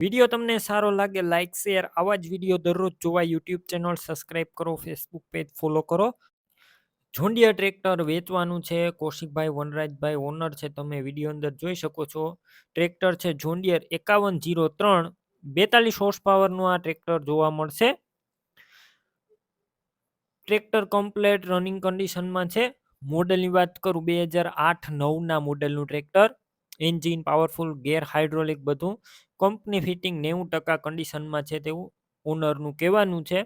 Video તમને સારો લાગે લાઇક શેર આવા જ વીડિયો દરરોજ જોવા યુટ્યુબ ચેનલ સબસ્ક્રાઇબ કરો ફેસબુક પેજ ફોલો કરો. જોંડિયા ટ્રેક્ટર વેચવાનું છે, કૌશિકભાઈ વનરાજભાઈ ઓનર છે, તમે વીડિયો અંદર જોઈ શકો છો. ટ્રેક્ટર છે જોંડિયર એકાવન જીરો ત્રણ, બેતાલીસ હોર્સ પાવરનું આ ટ્રેક્ટર જોવા મળશે. ટ્રેક્ટર કમ્પ્લેટ રનિંગ કન્ડિશનમાં છે. મોડલની વાત કરું, બે હજાર આઠ નવના મોડલનું tractor engine, powerful, gear hydraulic બધું કંપની ફિટિંગ નેવું ટકા કન્ડિશનમાં છે તેવું ઓનરનું કહેવાનું છે.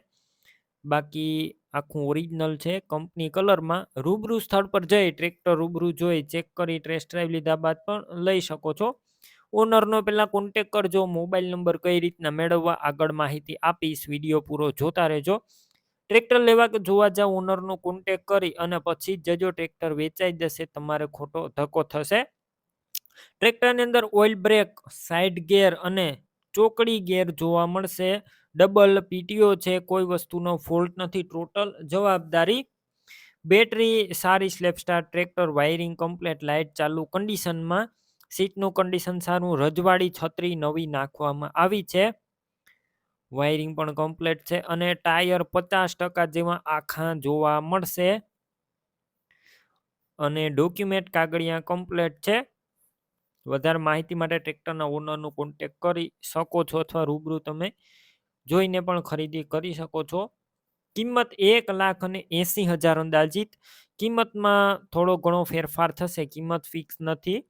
બાકી આખું ઓરિજિનલ છે, કંપની કલરમાં રૂબરૂ સ્થળ પર જઈ ટ્રેક્ટર રૂબરૂ જોઈ ચેક કરી, ટેસ્ટ ડ્રાઈવ લીધા બાદ પણ લઈ શકો છો. ઓનરનો પહેલાં કોન્ટેક કરજો, મોબાઈલ નંબર કઈ રીતના મેળવવા આગળ માહિતી આપીશ વીડિયો પૂરો જોતા રહેજો. ટ્રેક્ટર લેવા કે જોવા જાવ, ઓનરનો કોન્ટેક કરી અને પછી જજો, ટ્રેક્ટર વેચાઈ જશે, તમારે ખોટો ધક્કો થશે. ટ્રેક્ટરની અંદર ઓઇલ બ્રેક સાઇડ ગેર અને ચોકડી ગેર જોવા મળશે. ડબલ પીટીઓ છે, કોઈ વસ્તુનો ફોલ્ટ નથી ટોટલ જવાબદારી બેટરી સારી સ્લેપસ્ટાર ટ્રેક્ટર વાયરિંગ કમ્પ્લેટ લાઇટ ચાલુ કન્ડિશનમાં સીટનું કન્ડિશન સારું, રજવાડી છત્રી નવી નાખવામાં આવી છે. વાયરિંગ પણ કમ્પ્લેટ છે અને ટાયર પચાસ ટકા જેવા આખા જોવા મળશે. અને ડોક્યુમેન્ટ કાગળિયા કમ્પ્લેટ છે. વધારે માહિતી માટે ટ્રેક્ટરના ઓનરનો કોન્ટેક કરી શકો છો અથવા રૂબરૂ તમે જોઈને પણ ખરીદી કરી શકો છો. કિંમત એક લાખ અને એંસી હજાર અંદાજિત. કિંમતમાં થોડો ઘણો ફેરફાર થશે, કિંમત ફિક્સ નથી.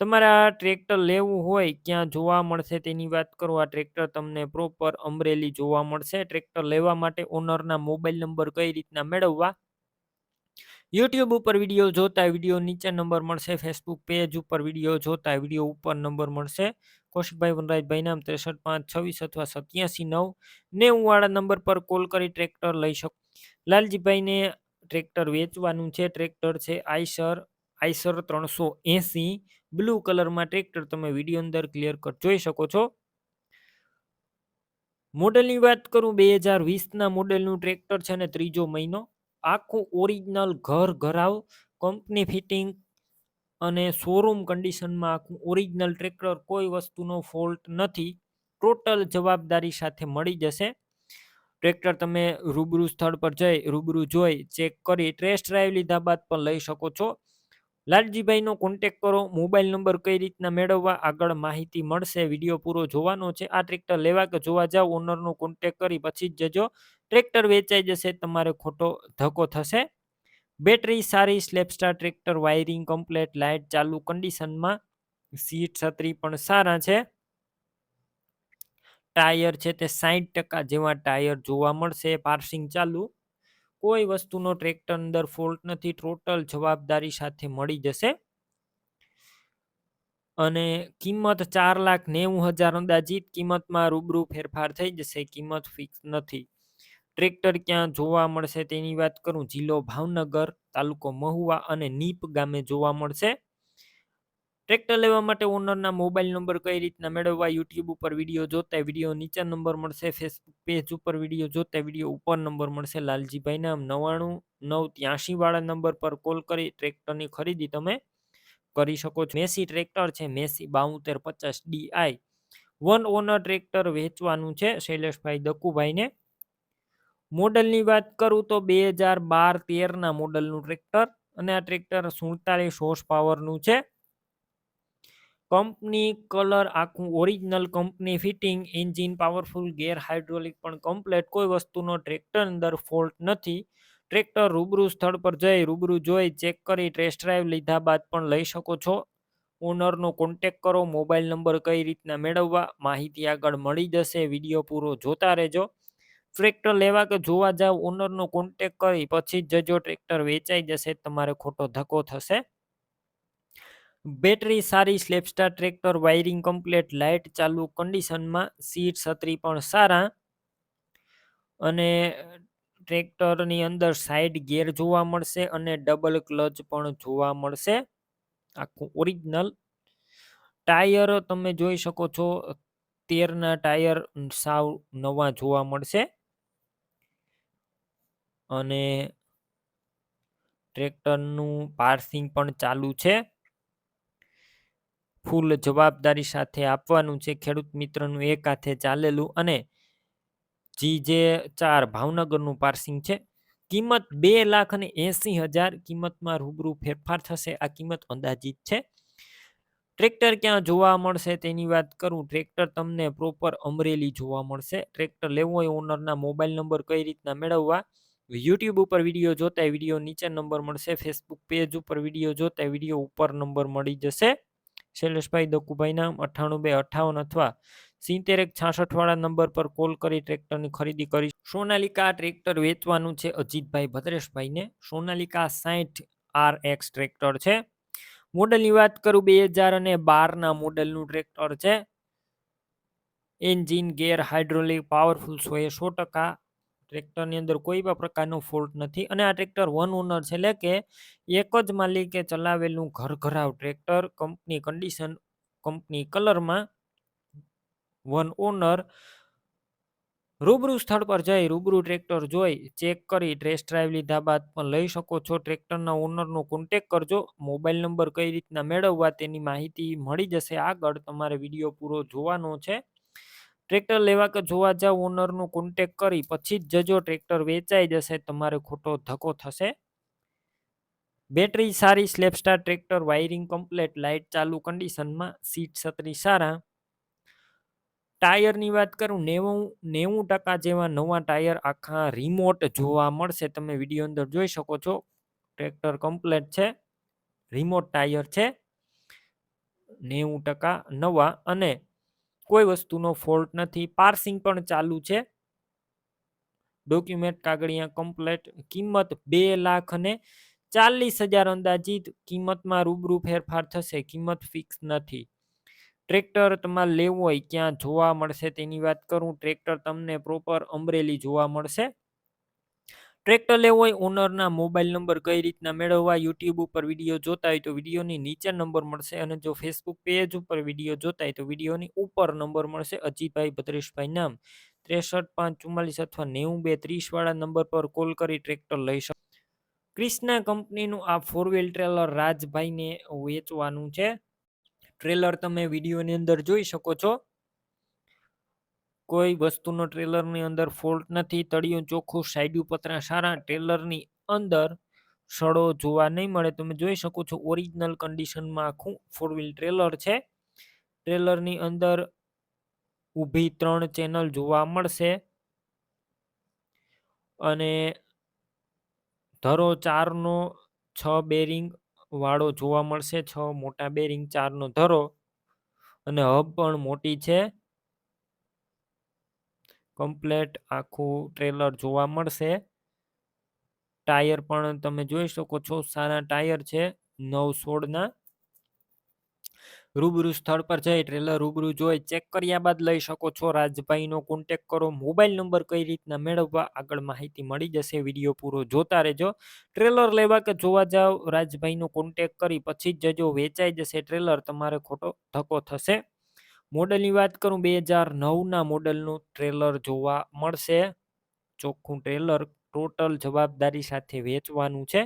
તમારે આ ટ્રેક્ટર લેવું હોય ક્યાં જોવા મળશે તેની વાત કરો. આ ટ્રેક્ટર તમને પ્રોપર અમરેલી જોવા મળશે. ટ્રેક્ટર લેવા માટે ઓનરના મોબાઈલ નંબર કઈ રીતના મેળવવા? યુટ્યુબ ઉપર વીડિયો જોતા વીડિયો નીચે નંબર મળશે ફેસબુક પેજ ઉપર વીડિયો જોતા વીડિયો ઉપર નંબર મળશે. કૌશિકભાઈ વનરાજભાઈ નામ ત્રેસઠ પાંચ છવ્વીસ અથવા સત્યાસી નવ નેવું વાળા નંબર પર કોલ કરી ટ્રેક્ટર લઈ શકો. લાલજીભાઈને ટ્રેક્ટર વેચવાનું છે ટ્રેક્ટર છે આઈસર આઈસર ત્રણસો એંસી. બ્લુ કલરમાં ટ્રેક્ટર તમે વીડિયો અંદર ક્લિયર કટ જોઈ શકો છો. મોડલની વાત કરું, બે હજાર વીસના મોડેલનું ટ્રેક્ટર છે અને ત્રીજો મહિનો. આખું ઓરિજિનલ ઘર ઘરાવ કંપની ફિટિંગ અને શોરૂમ કન્ડિશનમાં આખું ઓરિજિનલ ટ્રેક્ટર કોઈ વસ્તુનો ફોલ્ટ નથી. ટોટલ જવાબદારી સાથે મળી જશે. ટ્રેક્ટર તમે રૂબરૂ સ્થળ પર જઈ, રૂબરૂ જોઈ ચેક કરી ટેસ્ટ ડ્રાઈવ લીધા બાદ પણ લઈ શકો છો. લાલજીભાઈનો કોન્ટેક કરો મોબાઈલ નંબર કઈ રીતના મેળવવા આગળ માહિતી મળશે વીડિયો પૂરો જોવાનો છે. આ ટ્રેક્ટર લેવા કે જોવા જાઓ ઓનરનો કોન્ટેક કરી પછી જ જજો. ટ્રેક્ટર વેચાઈ જશે, તમારે ખોટો ધક્કો થશે. બેટરી સારી સ્લેપસ્ટાર ટ્રેક્ટર વાયરિંગ કમ્પ્લેટ લાઇટ ચાલુ કન્ડિશનમાં સીટ છત્રી પણ સારા છે. ટાયર છે તે સાહીઠ ટકા જેવા ટાયર જોવા મળશે પાર્સિંગ ચાલુ. કોઈ વસ્તુનો ટ્રેક્ટર અંદર ફોલ્ટ નથી ટોટલ જવાબદારી સાથે મળી જશે. અને કિંમત ચાર લાખ નેવું હજાર અંદાજિત કિંમતમાં રૂબરૂ ફેરફાર થઈ જશે, કિંમત ફિક્સ નથી. ટ્રેક્ટર ક્યાં જોવા મળશે તેની વાત કરું, જિલ્લો ભાવનગર, તાલુકો મહુવા અને નીપ ગામે જોવા મળશે. ટ્રેક્ટર લેવા માટે ઓનરના મોબાઈલ નંબર કઈ રીતના મેળવવા યુટ્યુબ ઉપર વીડિયો જોતા વીડિયો નીચે નંબર મળશે ફેસબુક પેજ ઉપર વીડિયો જોતા વીડિયો ઉપર નંબર મળશે. લાલજીભાઈના નવ્વાણું, નવ ત્યાંશી વાળા નંબર પર કોલ કરી ટ્રેક્ટરની ખરીદી તમે કરી શકો છો. મેસી ટ્રેક્ટર છે, મેસી બાઉતેર પચાસ ડીઆઈ વન ઓનર ટ્રેક્ટર વેચવાનું છે, શૈલેષભાઈ દકુભાઈને. મોડલની વાત કરું તો બે હજાર બાર તેરના મોડલનું ટ્રેક્ટર અને આ ટ્રેક્ટર સુડતાલીસ હોર્સ પાવરનું છે. કંપની કલર આખું original company, fitting engine, powerful gear hydraulic પણ કમ્પ્લેટ. કોઈ વસ્તુનો ટ્રેક્ટર અંદર ફોલ્ટ નથી. ટ્રેક્ટર રૂબરૂ સ્થળ પર જઈ રૂબરૂ જોઈ, ચેક કરી, ટેસ્ટ ડ્રાઈવ લીધા બાદ પણ લઈ શકો છો. ઓનરનો કોન્ટેક કરો, મોબાઈલ નંબર કઈ રીતના મેળવવા, માહિતી આગળ મળી જશે. વીડિયો પૂરો જોતા રહેજો. ટ્રેક્ટર લેવા કે જોવા જાવ, ઓનરનો કોન્ટેક કરી, પછી જ જજો, ટ્રેક્ટર વેચાઈ જશે, તમારે ખોટો ધક્કો થશે. બેટરી સારી સ્લેપસ્ટાર ટ્રેક્ટર, વાયરિંગ કમ્પ્લીટ, લાઇટ ચાલુ કન્ડિશનમાં, સીટ છત્રી પણ સારા. અને ટ્રેક્ટરની અંદર સાઈડ ગેર જોવા મળશે અને ડબલ ક્લચ પણ જોવા મળશે. આખું ઓરિજિનલ. ટાયર તમે જોઈ શકો છો, તેરના ટાયર સાવ નવા જોવા મળશે. અને, ટ્રેક્ટરનું પાર્સિંગ પણ ચાલુ છે. ફૂલ જવાબદારી સાથે આપવાનું છે. ખેડૂત મિત્રનું એક હાથે ચાલેલું અને જી જે ચાર ભાવનગરનું પાર્સિંગ છે. કિંમત બે લાખ અને એંસી હજાર કિંમતમાં રૂબરૂ ફેરફાર થશે. આ કિંમત અંદાજિત છે. ટ્રેક્ટર ક્યાં જોવા મળશે તેની વાત કરું. ટ્રેક્ટર તમને પ્રોપર અમરેલી જોવા મળશે. ટ્રેક્ટર લેવો હોય ઓનરના મોબાઈલ નંબર કઈ રીતના મેળવવા? યુટ્યુબ ઉપર વીડિયો જોતા વીડિયો નીચે નંબર મળશે. ફેસબુક પેજ ઉપર વીડિયો જોતા વીડિયો ઉપર નંબર મળી જશે. શૈલેષભાઈ દકુભાઈના અઠ્ઠાણું બે અઠાવન અથવા સિત્તેર એક છાસઠવાળા નંબર પર કોલ કરી ટ્રેક્ટરની ખરીદી કરી. સોનાલિકા ટ્રેક્ટર વેચવાનું છે અજીતભાઈ ભદ્રેશભાઈને. સોનાલિકા સાઠ આર એક્સ ટ્રેક્ટર છે. મોડલની વાત કરું બે હજાર અને બારના મોડલનું ટ્રેક્ટર છે. એન્જિન ગેર હાઇડ્રોલિક પાવરફુલ સો એ સો ટકા ટ્રેક્ટરની અંદર કોઈ પણ પ્રકારનો ફોલ્ટ નથી. અને આ ટ્રેક્ટર વન ઓનર છે, એટલે કે એક જ માલિકે ચલાવેલું ઘર ઘરાવ ટ્રેક્ટર કંપની કન્ડિશન કંપની કલરમાં વન ઓનર રૂબરૂ સ્થળ પર જઈ રૂબરૂ ટ્રેક્ટર જોઈ ચેક કરી ટેસ્ટ ડ્રાઈવ લીધા બાદ પણ લઈ શકો છો. ટ્રેક્ટરના ઓનરનો કોન્ટેક કરજો. મોબાઈલ નંબર કઈ રીતના મેળવવા તેની માહિતી મળી જશે. આગળ તમારે વીડિયો પૂરો જોવાનો છે. ટ્રેક્ટર લેવા કે જોવા જાવ ઓનરનું કોન્ટેક કરી, પછી જ જજો ટ્રેક્ટર વેચાઈ જશે, તમારે ખોટો ધક્કો થશે. બેટરી સારી, સ્લેપસ્ટાર ટ્રેક્ટર વાયરિંગ કમ્પ્લેટ લાઇટ ચાલુ કન્ડિશનમાં સીટ છત્રી સારા. ટાયરની વાત કરું, નેવું નેવું ટકા જેવા નવા ટાયર આખા રિમોટ જોવા મળશે. તમે વીડિયો અંદર જોઈ શકો છો, ટ્રેક્ટર કમ્પ્લેટ છે રિમોટ ટાયર છે. નેવું ટકા નવા અને કોઈ વસ્તુનો ફોલ્ટ નથી. પાર્સિંગ પણ ચાલુ છે. ડોક્યુમેન્ટ કાગળિયા કમ્પ્લેટ કિંમત બે લાખ અને ચાલીસ હજાર અંદાજિત. કિંમતમાં રૂબરૂ ફેરફાર થશે. કિંમત ફિક્સ નથી. ટ્રેક્ટર તમારે લેવું હોય ક્યાં જોવા મળશે તેની વાત કરું. ટ્રેક્ટર તમને પ્રોપર અમરેલી જોવા મળશે. ટ્રેક્ટર લેવો હોય ઓનરના મોબાઈલ નંબર કઈ રીતના મેળવવા, યુટ્યુબ ઉપર વીડિયો જોતા હોય તો વિડીયોની નીચે નંબર મળશે અને જો ફેસબુક પેજ ઉપર વીડિયો જોતા હોય તો વિડીયોની ઉપર નંબર મળશે. અજીતભાઈ ભદ્રેશભાઈ નામ. ત્રેસઠ પાંચ ચુમ્માલીસ અથવા નેવું બે ત્રીસવાળા નંબર પર કોલ કરી ટ્રેક્ટર લઈ શકો. ક્રિષ્ના કંપનીનું આ ફોર વ્હીલ ટ્રેલર રાજભાઈને વેચવાનું છે. ટ્રેલર તમે વિડીયોની અંદર જોઈ શકો છો. કોઈ વસ્તુનો ટ્રેલરની અંદર ફોલ્ટ નથી, તળિયું ચોખ્ખું સાઈડ્યું પતરા સારા, ટ્રેલરની અંદર સડો જોવા નહીં મળે. તમે જોઈ શકો છો ઓરિજિનલ કન્ડિશનમાં આખું ફોર વ્હીલ ટ્રેલર છે. ટ્રેલરની અંદર ઊભી ત્રણ ચેનલ જોવા મળશે. અને ધરો ચારનો છ બેરિંગ વાળો જોવા મળશે, છ મોટા બેરિંગ ચારનો ધરો. અને હબ પણ મોટી છે. કમ્પ્લેટ આખું ટ્રેલર જોવા મળશે. ટાયર પણ તમે જોઈ શકો છો, સારા ટાયર છે, નવ સોળના. રૂબરૂ સ્થળ પર જઈ ટ્રેલર રૂબરૂ જોઈ ચેક કર્યા બાદ લઈ શકો છો. રાજભાઈનો કોન્ટેક કરો મોબાઈલ નંબર કઈ રીતના મેળવવા, આગળ માહિતી મળી જશે. વીડિયો પૂરો જોતા રહેજો. ટ્રેલર લેવા કે જોવા જાવ, રાજભાઈનો કોન્ટેક કરી પછી જ જજો. વેચાઈ જશે ટ્રેલર તમારે ખોટો ધક્કો થશે. મોડલની વાત કરું, બે હજાર નવના મોડલનું ટ્રેલર જોવા મળશે. ચોખ્ખું ટ્રેલર ટોટલ જવાબદારી સાથે વેચવાનું છે.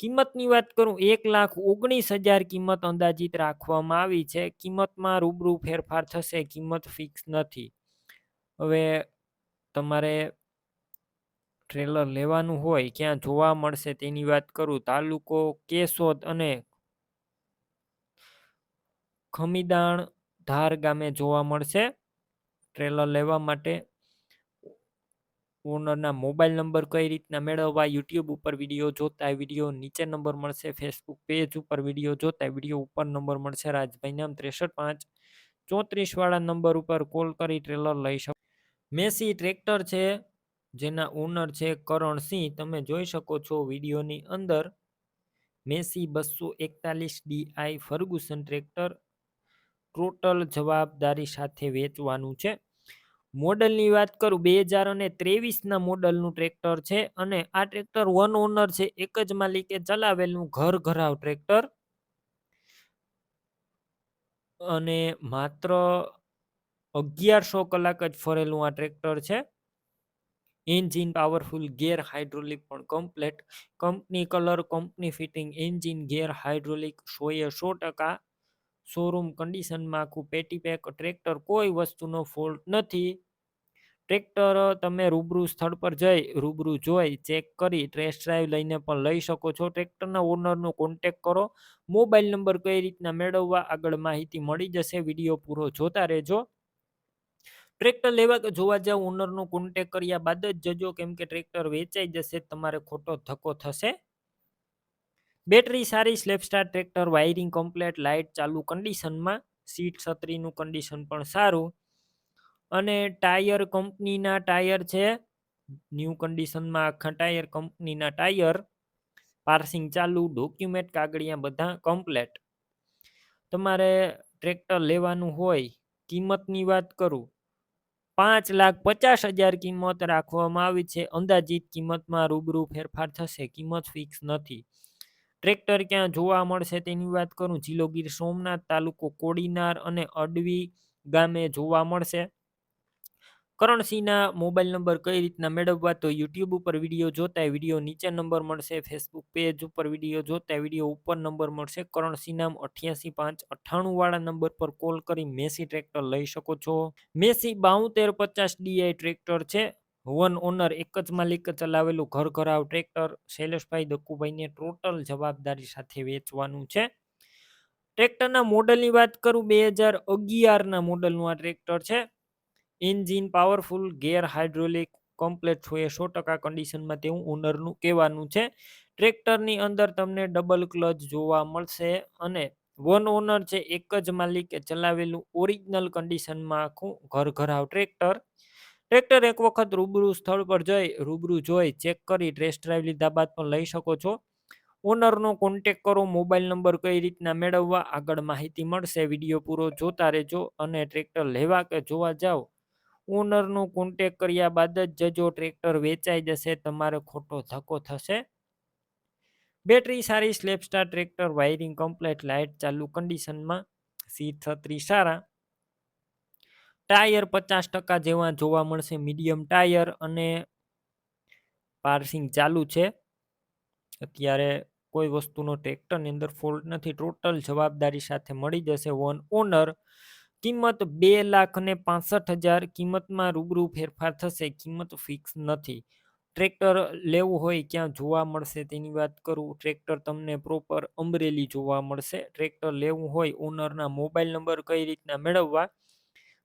કિંમતની વાત કરું, એક લાખ ઓગણીસ હજાર કિંમત અંદાજિત રાખવામાં આવી છે. કિંમતમાં રૂબરૂ ફેરફાર થશે, કિંમત ફિક્સ નથી. હવે તમારે ટ્રેલર લેવાનું હોય, ક્યાં જોવા મળશે તેની વાત કરું. તાલુકો, કેશોદ અને ખમીદાણ ધાર ગામે જોવા મળશે. ટ્રેલર લેવા માટે ઓનરના મોબાઈલ નંબર કઈ રીતના મેળવવા, યુટ્યુબ ઉપર વીડિયો જોતા વીડિયો નીચે નંબર મળશે, ફેસબુક પેજ ઉપર વીડિયો જોતા વીડિયો ઉપર નંબર મળશે. રાજભાઈ નામ ત્રેસઠ પાંચ ચોત્રીસ વાળા નંબર ઉપર કોલ કરી ટ્રેલર લઈ શકો. મેસી ટ્રેક્ટર છે, જેના ઓનર છે કરણસિંહ તમે જોઈ શકો છો વિડીયોની અંદર મેસી બસો એકતાલીસ ડીઆઈ ફર્ગુસન ટ્રેક્ટર ટોટલ જવાબદારી સાથે વેચવાનું છે. મોડલની વાત કરું, બે હજાર અને ત્રેવીસના મોડલનું ટ્રેક્ટર છે અને આ ટ્રેક્ટર વન ઓનર છે, એક જ માલિકે ચલાવેલું ઘર ઘરાવ ટ્રેક્ટર. અને માત્ર અગિયારસો કલાક જ ફરેલું આ ટ્રેક્ટર છે. એન્જિન પાવરફુલ, ગેર હાઇડ્રોલિક પણ complete. Company colour, company fitting, engine gear hydraulic, સોએ સો ટકા. શોરૂમ કન્ડિશનમાં આખું પેટી પેક, ટ્રેક્ટર કોઈ વસ્તુનો ફોલ્ટ નથી. ટ્રેક્ટર તમે રૂબરૂ સ્થળ પર જઈ, રૂબરૂ જોઈ, ચેક કરી, ટેસ્ટ ડ્રાઈવ લઈને પણ લઈ શકો છો. ટ્રેક્ટરના ઓનરનો કોન્ટેક કરો. મોબાઈલ નંબર કઈ રીતના મેળવવા આગળ માહિતી મળી જશે, વીડિયો પૂરો જોતા રહેજો. ટ્રેક્ટર લેવા કે જોવા જાવ, ઓનરનો કોન્ટેક કર્યા બાદ જ જજો. કેમ કે ટ્રેક્ટર વેચાઈ જશે, તમારે ખોટો ધક્કો થશે. બેટરી સારી, સ્લેપસ્ટાર ટ્રેક્ટર, વાયરિંગ કમ્પ્લેટ, લાઇટ ચાલુ કન્ડિશનમાં, સીટ છત્રીનું કન્ડિશન પણ સારું. અને ટાયર કંપનીના ટાયર છે, ન્યૂ કન્ડિશનમાં આખા ટાયર કંપનીના ટાયર, પાર્સિંગ ચાલુ, ડોક્યુમેન્ટ, કાગળિયા બધા કમ્પ્લેટ. તમારે ટ્રેક્ટર લેવાનું હોય, કિંમતની વાત કરું, પાંચ લાખ પચાસ હજાર કિંમત રાખવામાં આવી છે, અંદાજિત કિંમતમાં રૂબરૂ ફેરફાર થશે, કિંમત ફિક્સ નથી. ટ્રેક્ટર ક્યાં જોવા મળશે તેની વાત કરું? જિલ્લો ગીર સોમનાથ તાલુકો કોડીનાર અને અડવી ગામે જોવા મળશે. કરણસિંહના મોબાઈલ નંબર કઈ રીતના મેળવવા? તો યુટ્યુબ ઉપર વીડિયો જોતા વીડિયો નીચે નંબર મળશે. ફેસબુક પેજ ઉપર વીડિયો જોતા વીડિયો ઉપર નંબર મળશે. કરણસિંહ નામ અઠ્યાસી પાંચ અઠ્ઠાણું વાળા નંબર પર કોલ કરી મેસી ટ્રેક્ટર લઈ શકો છો. મેસી બાઉતેર પચાસ ડીઆઈ ટ્રેક્ટર છે. વન ઓનર એક જ માલિક ચલાવેલું ઘર ઘરાવ ટ્રેક્ટર શૈલેષભાઈ દક્કુભાઈને ટોટલ જવાબદારી સાથે વેચવાનું છે. ટ્રેક્ટરના મોડલની વાત કરું, બે હજાર અગિયારના મોડલનું આ ટ્રેક્ટર છે. Engine powerful, gear hydraulic complete એ સો ટકા કન્ડિશનમાં તેવું ઓનરનું કહેવાનું છે. ટ્રેક્ટરની અંદર તમને ડબલ ક્લચ જોવા મળશે અને વન ઓનર છે, એક જ માલિકે ચલાવેલું ઓરિજિનલ કન્ડિશનમાં આખું ઘર ઘરાવ ટ્રેક્ટર. ટ્રેક્ટર એક વખત રૂબરૂ સ્થળ પર જઈ, રૂબરૂ જોઈ, ચેક કરી, ટેસ્ટ ડ્રાઈવ લીધા બાદ પણ લઈ શકો છો. ઓનરનો કોન્ટેક કરો, મોબાઈલ નંબર કઈ રીતના મેળવવા, આગળ માહિતી મળશે, વીડિયો પૂરો જોતા રહેજો અને ટ્રેક્ટર લેવા કે જોવા જાઓ. ઓનરનો કોન્ટેક કર્યા બાદ જ જજો ટ્રેક્ટર વેચાઈ જશે, તમારે ખોટો ધક્કો થશે. બેટરી સારી સ્લેપસ્ટાર ટ્રેક્ટર, વાયરિંગ કમ્પ્લેટ, લાઇટ ચાલુ, કન્ડિશનમાં સીટ છત્રી સારા. ટાયર પચાસ ટકા જેવા જોવા મળશે. મીડિયમ ટાયર અને પાર્સિંગ ચાલુ છે. અત્યારે કોઈ વસ્તુનો ટ્રેક્ટરની અંદર ફોલ્ટ નથી. ટોટલ જવાબદારી સાથે મળી જશે વન ઓનર. કિંમત બે લાખ ને પાસઠ હજાર. કિંમતમાં રૂબરૂ ફેરફાર થશે. કિંમત ફિક્સ નથી. ટ્રેક્ટર લેવું હોય ક્યાં જોવા મળશે તેની વાત કરું. ટ્રેક્ટર તમને પ્રોપર અમરેલી જોવા મળશે. ટ્રેક્ટર લેવું હોય ઓનરના મોબાઈલ નંબર કઈ રીતના મેળવવા?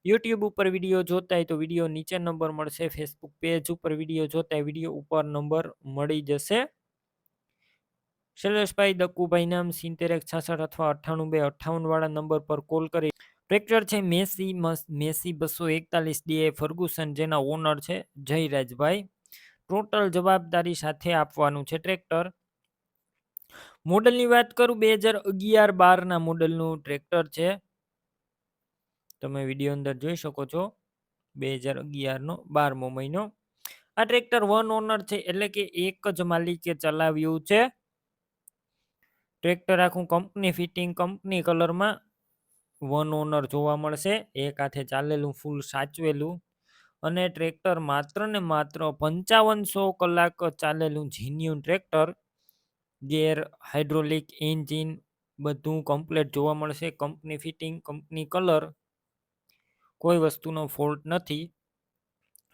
યુટ્યુબ ઉપર વીડિયો જોતા હોય તો વીડિયો નીચે નંબર મળશે ફેસબુક પેજ ઉપર વીડિયો જોતા વીડિયો ઉપર નંબર મળી જશે. શૈલેષભાઈ દક્કુભાઈ નામ, સિત્તેર એક, છાસઠ અથવા અઠ્ઠાણું બે, અઠ્ઠાવન વાળા નંબર પર કોલ કરી. ટ્રેક્ટર છે મેસી મેસી બસો એકતાલીસ ડીએ ફર્ગુસન, જેના ઓનર છે જયરાજભાઈ. ટોટલ જવાબદારી સાથે આપવાનું છે ટ્રેક્ટર. મોડલની વાત કરું, બે હજાર અગિયાર બારના મોડલનું ટ્રેક્ટર છે. તમે વીડિયો અંદર જોઈ શકો છો, બે હજાર અગિયારનો બારમો મહિનો. આ ટ્રેક્ટર વન ઓનર છે, એટલે કે એક જ માલિકે ચલાવ્યું છે. ટ્રેક્ટર આખું કંપની ફિટિંગ કંપની કલરમાં વન ઓનર જોવા મળશે. એક હાથે ચાલેલું ફૂલ સાચવેલું. અને ટ્રેક્ટર માત્ર ને માત્ર પંચાવનસો કલાક ચાલેલું genuine tractor gear hydraulic engine બધું કમ્પ્લેટ જોવા મળશે. કંપની ફિટિંગ કંપની કલર કોઈ વસ્તુનો ફોલ્ટ નથી.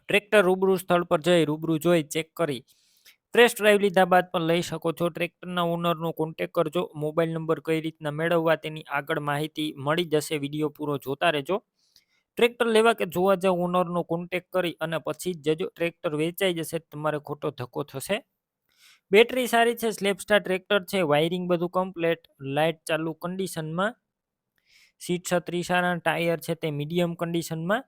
ટ્રેક્ટર રૂબરૂ સ્થળ પર જઈ રૂબરૂ જોઈ ચેક કરી. ટેસ્ટ ડ્રાઈવ લીધા બાદ પણ લઈ શકો છો. ટ્રેક્ટરના ઓનરનો કોન્ટેક કરજો. મોબાઈલ નંબર કઈ રીતના મેળવવા તેની આગળ માહિતી મળી જશે. વીડિયો પૂરો જોતા રહેજો. ટ્રેક્ટર લેવા કે જોવા જાવ ઓનરનો કોન્ટેક કરી અને પછી જજો. ટ્રેક્ટર વેચાઈ જશે તમારે ખોટો ધક્કો થશે. બેટરી સારી છે. સ્લેપસ્ટાર ટ્રેક્ટર છે. વાયરિંગ બધું કમ્પ્લેટ લાઇટ ચાલુ કન્ડિશનમાં સીટ છત્રીસાના ટાયર છે તે મીડિયમ કન્ડિશનમાં.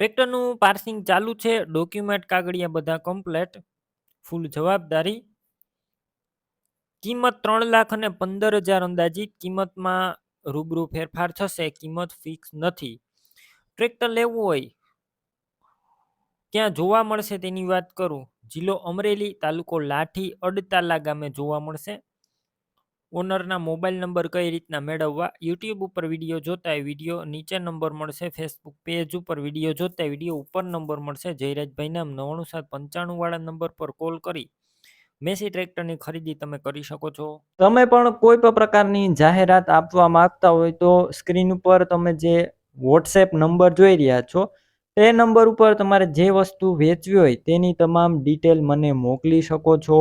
ટ્રેક્ટરનું પાર્સિંગ ચાલુ છે, ડોક્યુમેન્ટ કાગળિયા બધા કમ્પ્લેટ, ફૂલ જવાબદારી. કિંમત ત્રણ લાખ અને પંદર હજાર અંદાજિત, કિંમતમાં રૂબરૂ ફેરફાર થશે, કિંમત ફિક્સ નથી. ટ્રેક્ટર લેવું હોય, ક્યાં જોવા મળશે તેની વાત કરું. જિલ્લો અમરેલી તાલુકો લાઠી અડતાલા ગામે જોવા મળશે. ઓનરના મોબાઈલ નંબર કઈ રીતના મેળવવા? યુટ્યુબ ઉપર વીડિયો જોતા વીડિયો, નીચે નંબર મળશે, ફેસબુક પેજ ઉપર વીડિયો જોતા વીડિયો, ઉપર નંબર મળશે. જયરાજભાઈ નવાણું સાત પંચાણું નંબર પર કોલ કરી. મેસી ટ્રેક્ટરની ખરીદી તમે કરી શકો છો. તમે પણ કોઈ પણ પ્રકારની જાહેરાત આપવા માંગતા હોય તો સ્ક્રીન ઉપર તમે જે વોટ્સએપ નંબર જોઈ રહ્યા છો, તે નંબર ઉપર તમારે જે વસ્તુ વેચવી હોય તેની તમામ ડિટેલ મને મોકલી શકો છો.